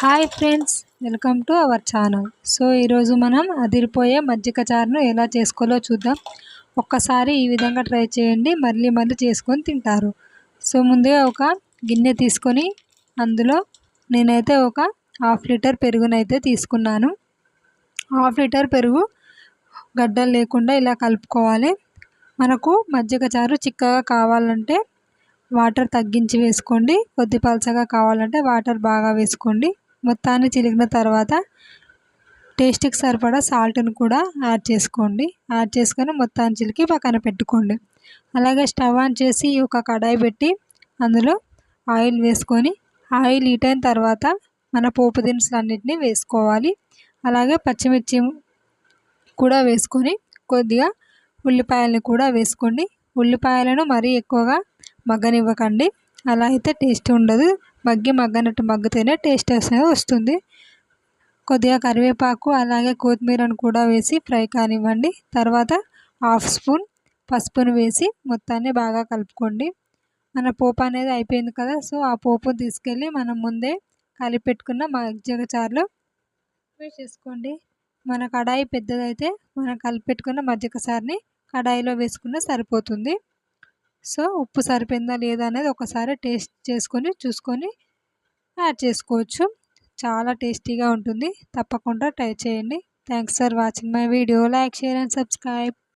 Hi friends welcome to our channel so ఈరోజు మనం అదిరిపోయే మజ్జిగ చారును ఎలా చేసుకోవాలో చూద్దాం. ఒక్కసారి ఈ విధంగా ట్రై చేయండి మళ్ళీ మళ్ళీ చేసుకొని తింటారు. సో ముందుగా ఒక గిన్నె తీసుకొని అందులో నేనైతే ఒక హాఫ్ లీటర్ పెరుగునైతే తీసుకున్నాను. హాఫ్ లీటర్ పెరుగు గడ్డలు లేకుండా ఇలా కలుపుకోవాలి. మనకు మజ్జిగ చారు చిక్కగా కావాలంటే వాటర్ తగ్గించి వేసుకోండి. కొద్ది పలసగా కావాలంటే వాటర్ బాగా వేసుకోండి. మొత్తాన్ని చిలికిన తర్వాత టేస్ట్కి సరిపడా సాల్ట్ని కూడా యాడ్ చేసుకోండి. యాడ్ చేసుకొని మొత్తాన్ని చిలికి పక్కన పెట్టుకోండి. అలాగే స్టవ్ ఆన్ చేసి ఒక కడాయి పెట్టి అందులో ఆయిల్ వేసుకొని ఆయిల్ హీట్ అయిన తర్వాత మన పోపు దినుసులు అన్నింటినీ వేసుకోవాలి. అలాగే పచ్చిమిర్చి కూడా వేసుకొని కొద్దిగా ఉల్లిపాయలను కూడా వేసుకోండి. ఉల్లిపాయలను మరీ ఎక్కువగా మగ్గనివ్వకండి. అలా అయితే టేస్ట్ ఉండదు. మగ్గి మగ్గనట్టు మగ్గితేనే టేస్ట్ వస్తుంది. కొద్దిగా కరివేపాకు అలాగే కొత్తిమీరను కూడా వేసి ఫ్రై కానివ్వండి. తర్వాత హాఫ్ స్పూన్ పసుపును వేసి మొత్తాన్ని బాగా కలుపుకోండి. మన పోపు అనేది అయిపోయింది కదా సో ఆ పోపు తీసుకెళ్ళి మనం ముందే కలిపెట్టుకున్న మజ్జిగ చారులో వేసేసుకోండి మన కడాయి పెద్దదైతే మనం కలిపెట్టుకున్న మజ్జిగ సారిని కడాయిలో వేసుకున్న సరిపోతుంది. సో ఉప్పు సరిపోయిందా లేదా అనేది ఒకసారి టేస్ట్ చేసుకొని చూసుకొని యాడ్ చేసుకోవచ్చు. చాలా టేస్టీగా ఉంటుంది. తప్పకుండా ట్రై చేయండి. Thanks for watching my video. Like share and subscribe.